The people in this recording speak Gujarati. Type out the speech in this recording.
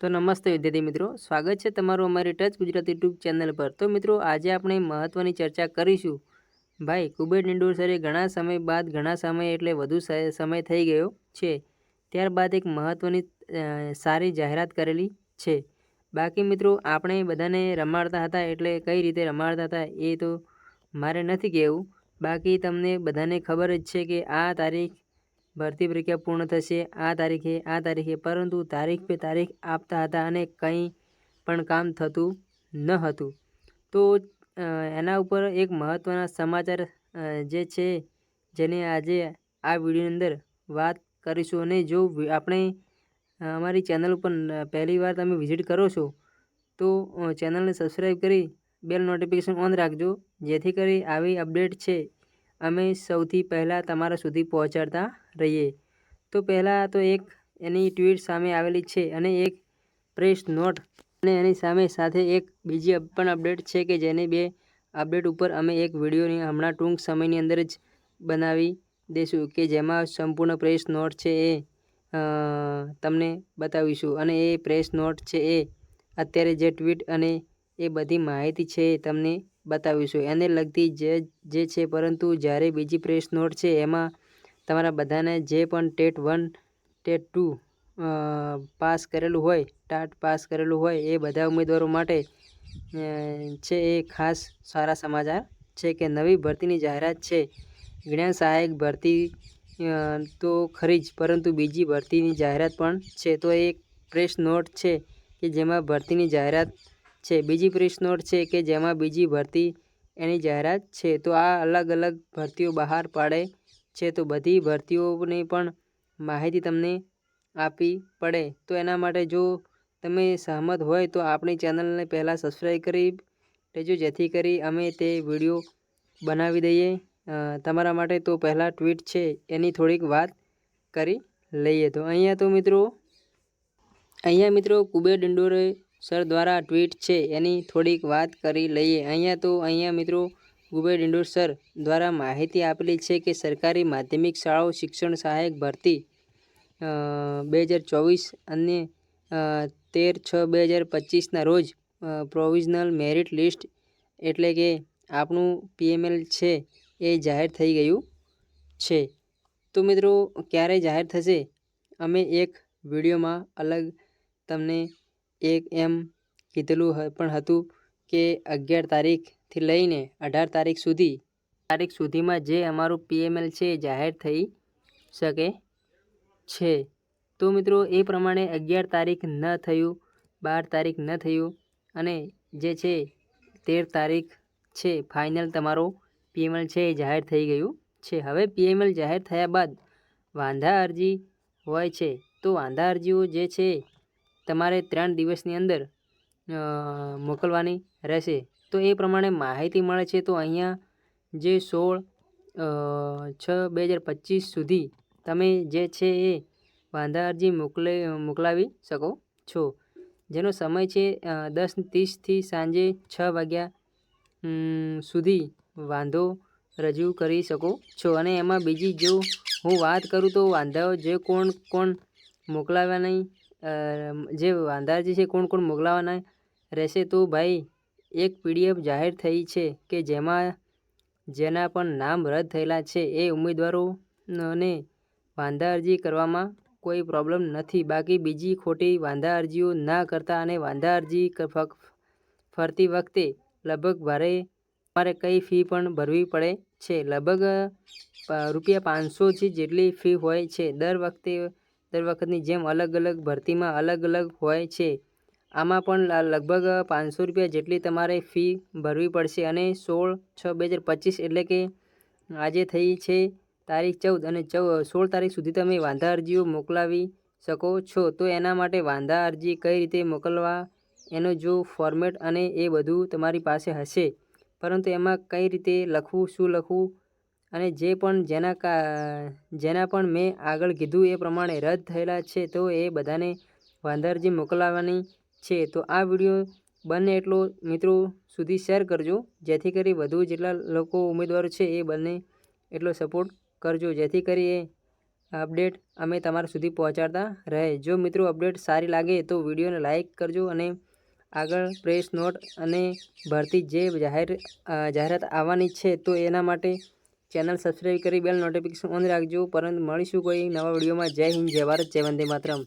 તો નમસ્તે વિદ્યાર્થી મિત્રો, સ્વાગત છે તમારું અમારી ટચ ગુજરાતી યુટ્યુબ ચેનલ પર. તો મિત્રો, આજે આપણે મહત્ત્વની ચર્ચા કરીશું. ભાઈ કુબેર નિંડોર સરે ઘણા સમય બાદ, ઘણા સમય એટલે વધુ સમય થઈ ગયો છે. ત્યારબાદ એક મહત્ત્વની સારી જાહેરાત કરેલી છે. બાકી મિત્રો, આપણે બધાને રમાડતા હતા એટલે કઈ રીતે રમાડતા હતા એ તો મારે નથી કહેવું. બાકી તમને બધાને ખબર જ છે કે આ તારીખ ભરતી પ્રક્રિયા પૂર્ણ થશે આ તારીખે આ તારીખે, પરંતુ તારીખ પે તારીખ આપતા હતા અને કંઈ પણ કામ થતું ન હતું. તો એના ઉપર એક મહત્ત્વના સમાચાર જે છે, જેને આજે આ વિડીયોની અંદર વાત કરીશું અને જો આપણે અમારી ચેનલ ઉપર પહેલી વાર તમે વિઝિટ કરો છો, તો ચેનલને સબસ્ક્રાઈબ કરી બેલ નોટિફિકેશન ઓન રાખજો, જેથી કરી આવી અપડેટ છે, અમે સૌથી પહેલાં તમારા સુધી પહોંચાડતા રહીએ. તો પહેલાં તો એક એની ટ્વીટ સામે આવેલી છે અને એક પ્રેસ નોટ અને એની સામે સાથે એક બીજી પણ અપડેટ છે કે જેની બે અપડેટ ઉપર અમે એક વિડીયોની હમણાં ટૂંક સમયની અંદર જ બનાવી દઈશું કે જેમાં સંપૂર્ણ પ્રેસ નોટ છે એ તમને બતાવીશું. અને એ પ્રેસ નોટ છે એ અત્યારે જે ટ્વીટ અને એ બધી માહિતી છે એ તમને બતાવીશું. એને લગતી જે જે છે પરંતુ જ્યારે બીજી પ્રેસ નોટ છે એમાં તમારા બધાને જે પણ TET one, TET two pass કરેલું હોય, ટાટ પાસ કરેલું હોય, એ બધા ઉમેદવારો માટે છે એ ખાસ સારા સમાચાર છે કે નવી ભરતીની જાહેરાત છે. જ્ઞાન સહાયક ભરતી તો ખરી જ, પરંતુ બીજી ભરતીની જાહેરાત પણ છે. તો એક પ્રેસ નોટ છે કે જેમાં ભરતીની જાહેરાત છે. બીજી પ્રેસ નોટ છે કે જેમાં બીજી ભરતી એની જાહેરાત છે. તો આ અલગ અલગ ભરતીઓ બહાર પાડે છે તો બધી ભરતીઓની પણ માહિતી તમને આપવી પડે. તો એના માટે જો તમે સહમત હોય તો આપણી ચેનલને પહેલાં સબસ્ક્રાઈબ કરી લેજો, જેથી કરી અમે તે વીડિયો બનાવી દઈએ. તમારા માટે તો પહેલાં ટ્વીટ છે, એની થોડીક વાત કરી લઈએ. તો અહીંયા તો મિત્રો, અહીંયા મિત્રો કુબેર ડંડોરે સર દ્વારા ટ્વીટ છે, એની થોડીક વાત કરી લઈએ. અહીંયા તો, અહીંયા મિત્રો કુબેર ડિંડોર દ્વારા માહિતી આપેલી છે કે સરકારી માધ્યમિક શાળાઓ શિક્ષણ સહાયક ભરતી બે હજાર ચોવીસ અને તેર છ બે હજાર પચીસના રોજ પ્રોવિઝનલ મેરિટ લિસ્ટ એટલે કે આપણું પીએમએલ છે એ જાહેર થઈ ગયું છે. તો મિત્રો, ક્યારે જાહેર થશે? અમે એક વિડીયોમાં અલગ તમને એક એમ કીધેલું પણ હતું. કે અગિયાર તારીખથી લઈને અઢાર તારીખ સુધી, તારીખ સુધીમાં જે અમારું પીએમએલ છે જાહેર થઈ શકે છે. તો મિત્રો, એ પ્રમાણે અગિયાર તારીખ ન થયું, બાર તારીખ ન થયું અને જે છે તેર તારીખ છે, ફાઇનલ તમારો પીએમએલ છે એ જાહેર થઈ ગયું છે. હવે પીએમએલ જાહેર થયા બાદ વાંધા અરજી હોય છે, તો વાંધા અરજીઓ જે છે, તમારે ત્રણ દિવસની અંદર મોકલવાની રહેશે. તો એ પ્રમાણે માહિતી મળે છે તો અહીંયા જે સોળ છ બે હજાર પચીસ સુધી તમે જે છે એ વાંધા અરજી મોકલે, મોકલાવી શકો છો. જેનો સમય છે દસ ત્રીસથી સાંજે છ વાગ્યા સુધી વાંધો રજૂ કરી શકો છો. અને એમાં બીજી જો હું વાત કરું તો વાંધાઓ જે કોણ કોણ મોકલાવવાની જે વાંધા અરજી છે, કોણ કોણ મોકલાવાના રહેશે તો ભાઈ, એક પીડીએફ જાહેર થઈ છે કે જેમાં, જેના પણ નામ રદ થયેલા છે એ ઉમેદવારોને વાંધા અરજી કરવામાં કોઈ પ્રોબ્લેમ નથી. બાકી બીજી ખોટી વાંધા અરજીઓ ના કરતા અને વાંધા અરજી ફરતી વખતે લગભગ ભારે તમારે કઈ ફી પણ ભરવી પડે છે. લગભગ રૂપિયા પાંચસોથી જેટલી ફી હોય છે. દર વખતે, દર વખતની જેમ અલગ અલગ ભરતીમાં અલગ અલગ હોય છે. આમાં પણ લગભગ પાંચસો રૂપિયા જેટલી તમારે ફી ભરવી પડશે અને સોળ છ બે હજાર પચીસ એટલે કે આજે થઈ છે તારીખ ચૌદ અને ચૌ, સોળ તારીખ સુધી તમે વાંધા અરજીઓ મોકલાવી શકો છો. તો એના માટે વાંધા અરજી કઈ રીતે મોકલવા, એનો જો ફોર્મેટ અને એ બધું તમારી પાસે હશે. પરંતુ એમાં કઈ રીતે લખવું, શું લખવું અને જે પણ જેના કા, જેના પણ મેં આગળ કીધું એ પ્રમાણે રદ થયેલા છે તો એ બધાને વાંધા અરજી મોકલાવવાની છે, તો આ વીડિયો બને એટલો મિત્રો સુધી શેર કરજો. જેથી કરી વધુ જેટલા લોકો ઉમેદવારો છે, એ બંને એટલો સપોર્ટ કરજો. જેથી કરી એ અપડેટ અમે તમારા સુધી પહોંચાડતા રહે. જો મિત્રો અપડેટ સારી લાગે, તો વિડીયોને લાઇક કરજો અને આગળ પ્રેસ નોટ અને ભરતી જે જાહેર જાહેરાત આવવાની છે, તો એના માટે ચેનલ સબસ્ક્રાઈબ કરી, બેલ નોટિફિકેશન ઓન રાખજો. પરંતુ મળીશું કોઈ નવા વિડીયોમાં. જય હિન્દ, જય ભારત, જય વંદે માતરમ.